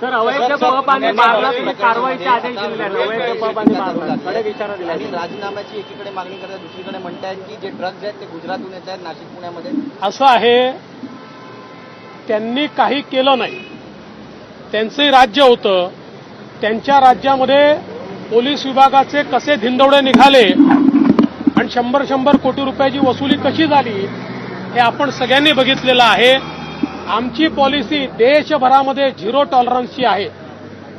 तर अवैध आणि बारला तुम्ही कारवाईचे आदेश दिलेले आहेत. अवैध आणि बारला कडक इशारा दिला आणि राजीनाम्याची एकीकडे मागणी करतात दुसरीकडे म्हणतायत की जे ड्रग्ज आहेत ते गुजरातहून येत आहेत नाशिक पुण्यामध्ये. असं आहे त्यांनी काही केलं नाही. त्यांचंही राज्य होतं. त्यांच्या राज्यामध्ये पोलीस विभागाचे कसे धिंदवडे निघाले आणि शंभर शंभर कोटी रुपयाची वसुली कशी झाली हे आपण सगळ्यांनी बघितलेलं आहे. आमची पॉलिसी देशभरामध्ये झिरो टॉलरन्सची आहे.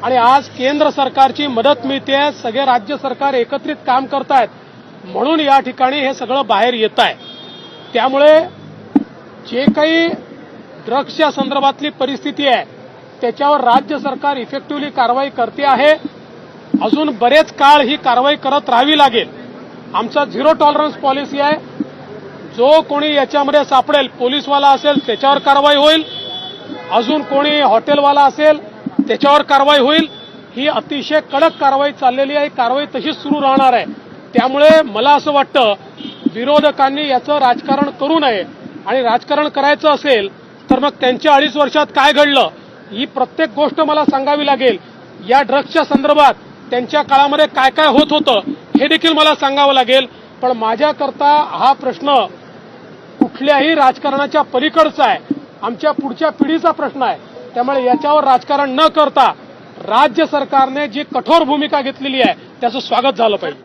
आणि आज केंद्र सरकारची मदत मिळते सगळे राज्य सरकार एकत्रित काम करतायत. म्हणून या ठिकाणी हे सगळं बाहेर येत आहे त्यामुळे जे काही ड्रग्सच्या संदर्भातली परिस्थिती आहे त्याच्यावर राज्य सरकार इफेक्टिव्हली कारवाई करते आहे. अजून बरेच काळ ही कारवाई करत राहावी लागेल. आमचा झिरो टॉलरन्स पॉलिसी आहे. जो कोणी याच्यामध्ये सापडेल पोलीसवाला असेल त्याच्यावर कारवाई होईल. अजून कोणी हॉटेलवाला असेल त्याच्यावर कारवाई होईल. ही अतिशय कडक कारवाई चाललेली आहे. कारवाई तशीच सुरू राहणार आहे. त्यामुळे मला असं वाटतं विरोधकांनी याचं राजकारण करू नये. आणि राजकारण करायचं असेल तर मग त्यांच्या अडीच वर्षात काय घडलं ही प्रत्येक गोष्ट मला सांगावी लागेल. या ड्रग्सच्या संदर्भात त्यांच्या काळामध्ये काय काय होत होतं हे देखील मला सांगावं लागेल. पण माझ्याकरता हा प्रश्न कुठल्याही राजकारणाच्या पलीकडचा आहे. आमच्या पुढच्या पिढीचा प्रश्न आहे. त्यामुळे याच्यावर राजकारण न करता राज्य सरकारने जी कठोर भूमिका घेतलेली आहे त्याचं स्वागत झालं पाहिजे.